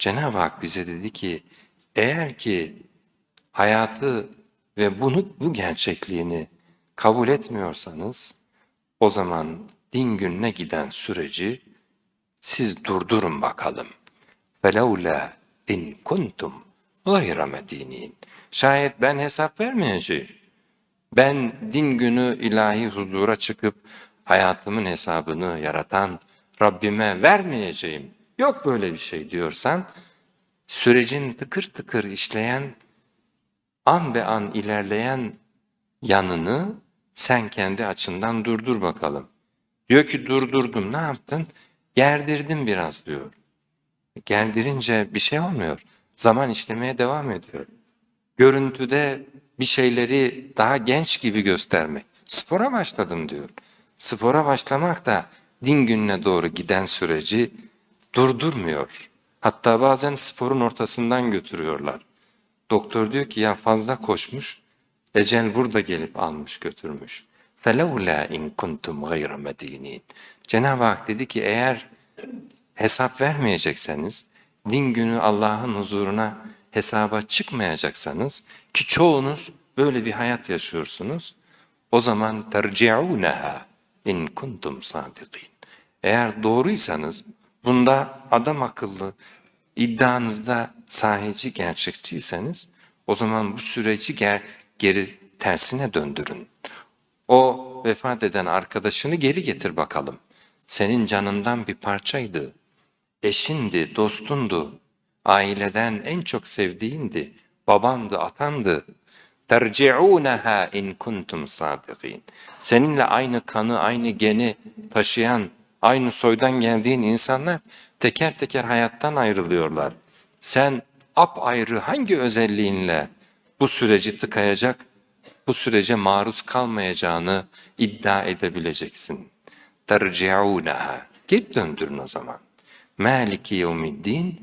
Cenab-ı Hak bize dedi ki eğer ki hayatı ve bunu bu gerçekliğini kabul etmiyorsanız o zaman din gününe giden süreci siz durdurun bakalım. فَلَوْلَا in kuntum gayra medinin. Şayet ben hesap vermeyeceğim. Ben din günü ilahi huzura çıkıp hayatımın hesabını yaratan Rabbime vermeyeceğim. Yok böyle bir şey diyorsan sürecin tıkır tıkır işleyen an be an ilerleyen yanını sen kendi açından durdur bakalım. Diyor ki durdurdum ne yaptın? Gerdirdim biraz diyor. Gerdirince bir şey olmuyor. Zaman işlemeye devam ediyor. Görüntüde bir şeyleri daha genç gibi göstermek. Spora başladım diyor. Spora başlamak da din gününe doğru giden süreci durdurmuyor. Hatta bazen sporun ortasından götürüyorlar. Doktor diyor ki ya fazla koşmuş, ecel burada gelip almış götürmüş. فَلَوْلَا اِنْ كُنْتُمْ غَيْرَ مَد۪ينِينَ Cenab-ı Hak dedi ki eğer hesap vermeyecekseniz, din günü Allah'ın huzuruna hesaba çıkmayacaksanız ki çoğunuz böyle bir hayat yaşıyorsunuz, o zaman terci'ûneha in kuntum sadikin. Eğer doğruysanız, bunda adam akıllı, iddianızda sahici gerçekçiyseniz, o zaman bu süreci ger geri tersine döndürün. O vefat eden arkadaşını geri getir bakalım. Senin canından bir parçaydı. Eşindi, dostundu. Aileden en çok sevdiğindi. Babandı, atandı. Terci'ûneha in kuntum sadikin. Seninle aynı kanı, aynı geni taşıyan, aynı soydan geldiğin insanlar teker teker hayattan ayrılıyorlar. Sen apayrı hangi özelliğinle bu süreci tıkayacak, bu sürece maruz kalmayacağını iddia edebileceksin. Terci'ûneha. Geri döndürün o zaman. Maliki yevmiddin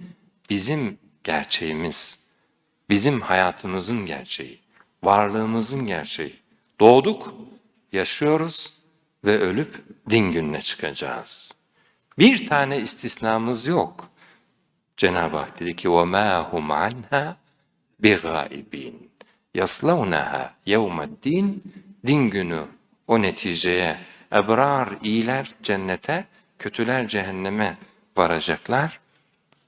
bizim gerçeğimiz, bizim hayatımızın gerçeği, varlığımızın gerçeği. Doğduk, yaşıyoruz ve ölüp din gününe çıkacağız. Bir tane istisnamız yok. Cenab-ı Hak dedi ki وَمَا هُمْ عَنْهَا بِغَائِبِينَ يَصْلَوْنَهَا يَوْمَ الدِّينَ Din günü o neticeye ebrar, iyiler cennete, kötüler cehenneme varacaklar.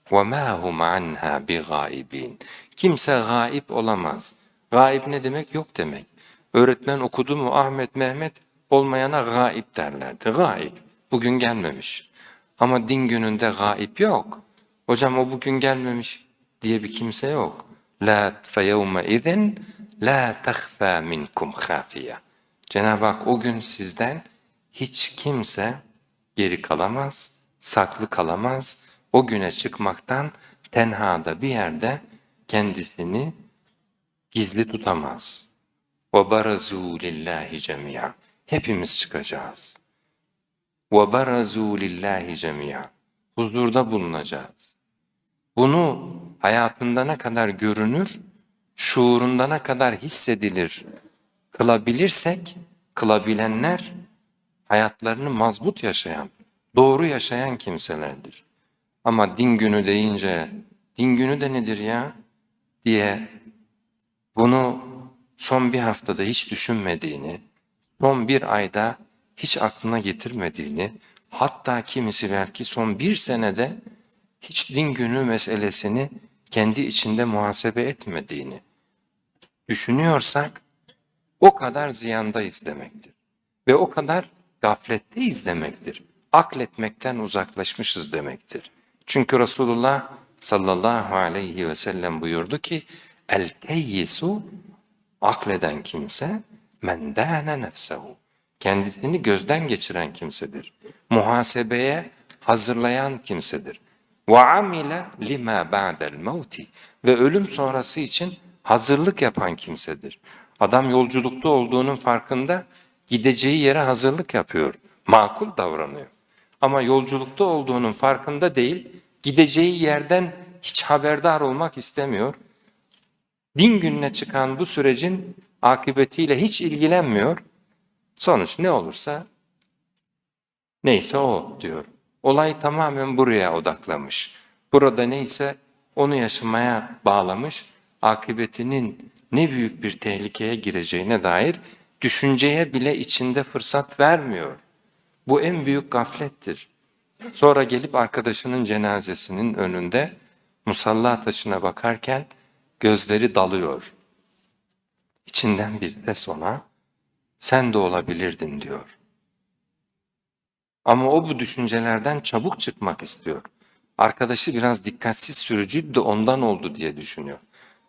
وَمَا هُمْ عَنْهَا بِغَائِبِينَ Kimse gaib olamaz. Gaib ne demek? Yok demek. Öğretmen okudu mu Ahmet, Mehmet olmayana gaib derlerdi. Gaib. Bugün gelmemiş. Ama din gününde gaib yok. Hocam o bugün gelmemiş diye bir kimse yok. La feyevme izen la tahfa minkum khafiye. Cenab-ı Hak o gün sizden hiç kimse geri kalamaz, saklı kalamaz. O güne çıkmaktan tenhada bir yerde kendisini gizli tutamaz. وَبَرَزُوا لِلّٰهِ جَمِيعًا Hepimiz çıkacağız. وَبَرَزُوا لِلّٰهِ جَمِيعًا Huzurda bulunacağız. Bunu hayatında ne kadar görünür, şuurunda ne kadar hissedilir kılabilirsek, kılabilenler hayatlarını mazbut yaşayan, doğru yaşayan kimselerdir. Ama din günü deyince, din günü de nedir ya diye bunu son bir haftada hiç düşünmediğini, son bir ayda hiç aklına getirmediğini, hatta kimisi belki son bir senede hiç din günü meselesini kendi içinde muhasebe etmediğini düşünüyorsak o kadar ziyandayız demektir. Ve o kadar gafletteyiz demektir. Akletmekten uzaklaşmışız demektir. Çünkü Resulullah sallallahu aleyhi ve sellem buyurdu ki el keyyisu akleden kimse men dâne nefsehu kendisini gözden geçiren kimsedir. Muhasebeye hazırlayan kimsedir. Ve amile lima ba'del mevti ve ölüm sonrası için hazırlık yapan kimsedir. Adam yolculukta olduğunun farkında gideceği yere hazırlık yapıyor. Makul davranıyor. Ama yolculukta olduğunun farkında değil, gideceği yerden hiç haberdar olmak istemiyor. Din gününe çıkan bu sürecin akıbetiyle hiç ilgilenmiyor. Sonuç ne olursa neyse o diyor. Olay tamamen buraya odaklamış. Burada neyse onu yaşamaya bağlamış, akıbetinin ne büyük bir tehlikeye gireceğine dair düşünceye bile içinde fırsat vermiyor. Bu en büyük gaflettir. Sonra gelip arkadaşının cenazesinin önünde musalla taşına bakarken gözleri dalıyor. İçinden bir ses ona sen de olabilirdin diyor. Ama o bu düşüncelerden çabuk çıkmak istiyor. Arkadaşı biraz dikkatsiz sürücüydü de ondan oldu diye düşünüyor.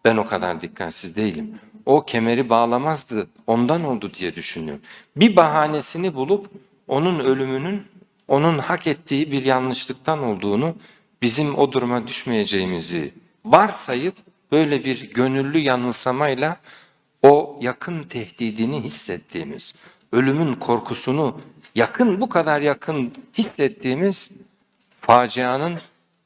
Ben o kadar dikkatsiz değilim. O kemeri bağlamazdı ondan oldu diye düşünüyor. Bir bahanesini bulup onun ölümünün onun hak ettiği bir yanlışlıktan olduğunu bizim o duruma düşmeyeceğimizi varsayıp böyle bir gönüllü yanılsamayla o yakın tehdidini hissettiğimiz, ölümün korkusunu yakın bu kadar yakın hissettiğimiz facianın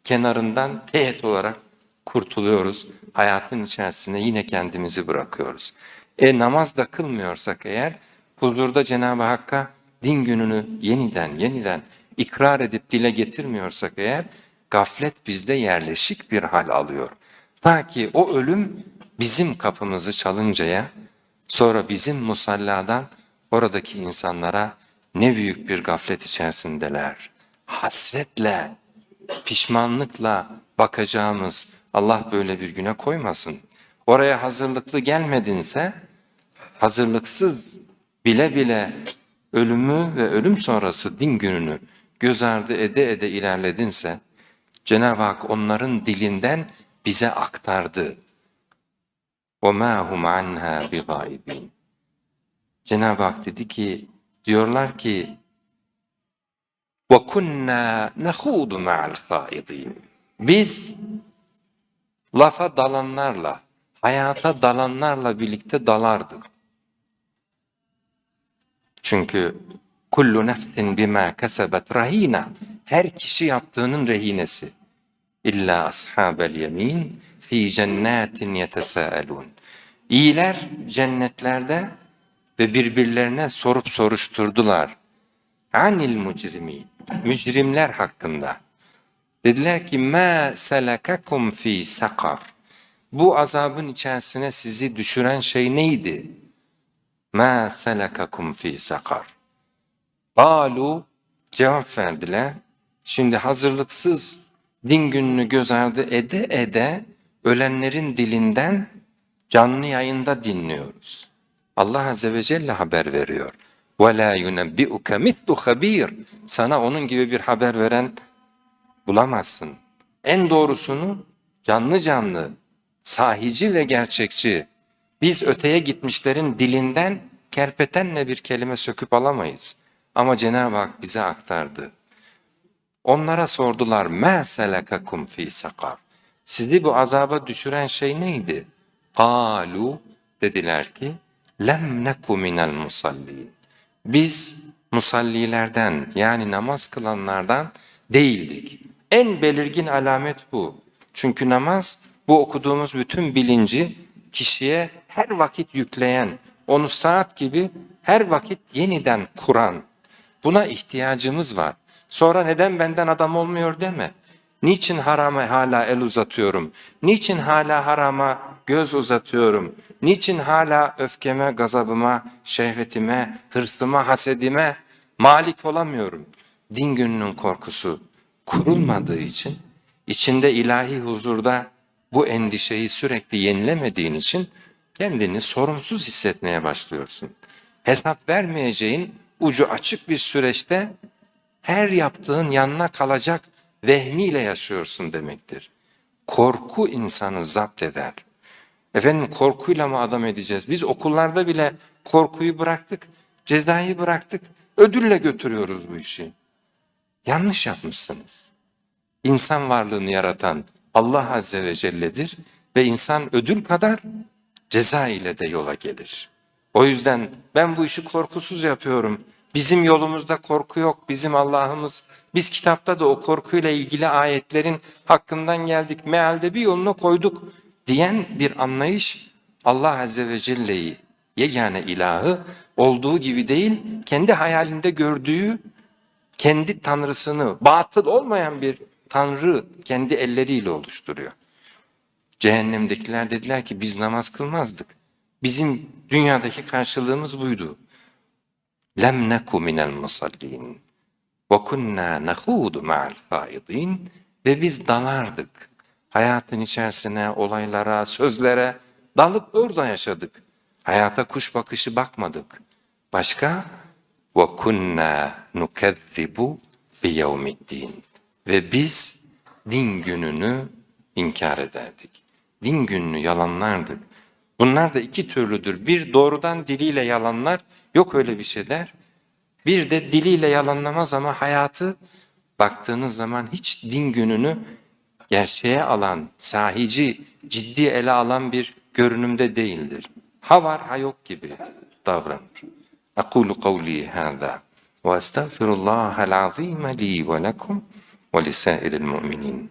kenarından teğet olarak kurtuluyoruz. Hayatın içerisine yine kendimizi bırakıyoruz. E namaz da kılmıyorsak eğer huzurda Cenab-ı Hakk'a din gününü yeniden yeniden ikrar edip dile getirmiyorsak eğer gaflet bizde yerleşik bir hal alıyor. Ta ki o ölüm bizim kapımızı çalıncaya sonra bizim musalladan oradaki insanlara ne büyük bir gaflet içerisindeler. Hasretle, pişmanlıkla bakacağımız Allah böyle bir güne koymasın. Oraya hazırlıklı gelmedinse, hazırlıksız bile bile ölümü ve ölüm sonrası din gününü göz ardı ede ede ilerledinse, Cenab-ı Hak onların dilinden bize aktardı. وَمَا هُمْ عَنْهَا بِغَائِبِينَ Cenab-ı Hak dedi ki, diyorlar ki, وَكُنَّا نَخُوضُ مَعَ الْخَائِضِينَ Biz lafa dalanlarla, hayata dalanlarla birlikte dalardık. Çünkü kullu nefsin bima kesebet rahina. Her kişi yaptığının rehinesi. İlla ashabel yemin fi cennetin yetesâelûn. İyiler cennetlerde ve birbirlerine sorup soruşturdular. Anil mucrimin. Mücrimler hakkında. Dediler ki ma selakakum fi sakar. Bu azabın içerisine sizi düşüren şey neydi? Ma selakakum fi sakar. Balu cevap verdiler. Şimdi hazırlıksız din gününü göz ardı ede ede ölenlerin dilinden canlı yayında dinliyoruz. Allah Azze ve Celle haber veriyor. وَلَا يُنَبِّئُكَ مِثْلُ خَب۪يرٍ Sana onun gibi bir haber veren bulamazsın. En doğrusunu canlı canlı, sahici ve gerçekçi. Biz öteye gitmişlerin dilinden kerpetenle bir kelime söküp alamayız. Ama Cenab-ı Hak bize aktardı. Onlara sordular, مَا سَلَكَكُمْ ف۪ي sakar. Sizi bu azaba düşüren şey neydi? قَالُوا Dediler ki, lem neku minel musallin. Biz musallilerden yani namaz kılanlardan değildik. En belirgin alamet bu. Çünkü namaz bu okuduğumuz bütün bilinci kişiye her vakit yükleyen, onu saat gibi her vakit yeniden kuran. Buna ihtiyacımız var. Sonra neden benden adam olmuyor deme. Niçin harama hala el uzatıyorum? Niçin hala harama göz uzatıyorum? Niçin hala öfkeme, gazabıma, şehvetime, hırsıma, hasedime malik olamıyorum? Din gününün korkusu kurulmadığı için, içinde ilahi huzurda bu endişeyi sürekli yenilemediğin için kendini sorumsuz hissetmeye başlıyorsun. Hesap vermeyeceğin ucu açık bir süreçte her yaptığın yanına kalacak vehmiyle yaşıyorsun demektir. Korku insanı zapt eder. Efendim korkuyla mı adam edeceğiz? Biz okullarda bile korkuyu bıraktık, cezayı bıraktık, ödülle götürüyoruz bu işi. Yanlış yapmışsınız. İnsan varlığını yaratan Allah Azze ve Celle'dir ve insan ödül kadar ceza ile de yola gelir. O yüzden ben bu işi korkusuz yapıyorum. Bizim yolumuzda korku yok, bizim Allah'ımız. Biz kitapta da o korkuyla ilgili ayetlerin hakkından geldik. Mealde bir yolunu koyduk diyen bir anlayış Allah Azze ve Celle'yi yegane ilahı olduğu gibi değil, kendi hayalinde gördüğü kendi tanrısını, batıl olmayan bir tanrı kendi elleriyle oluşturuyor. Cehennemdekiler dediler ki biz namaz kılmazdık. Bizim dünyadaki karşılığımız buydu. Lem neku minel musallin ve kunna nahudu ma'al faidin ve biz dalardık. Hayatın içerisine, olaylara, sözlere dalıp orada yaşadık. Hayata kuş bakışı bakmadık. Başka? Ve kunna nukezzibu bi yevmiddin. Ve biz din gününü inkar ederdik. Din gününü yalanlardık. Bunlar da iki türlüdür. Bir doğrudan diliyle yalanlar, yok öyle bir şey der. Bir de diliyle yalanlamaz ama hayatı baktığınız zaman hiç din gününü gerçeğe alan, sahici, ciddi ele alan bir görünümde değildir. Ha var ha yok gibi davranır. أقول قولي هذا وأستغفر الله العظيم لي ولكم ولسائر المؤمنين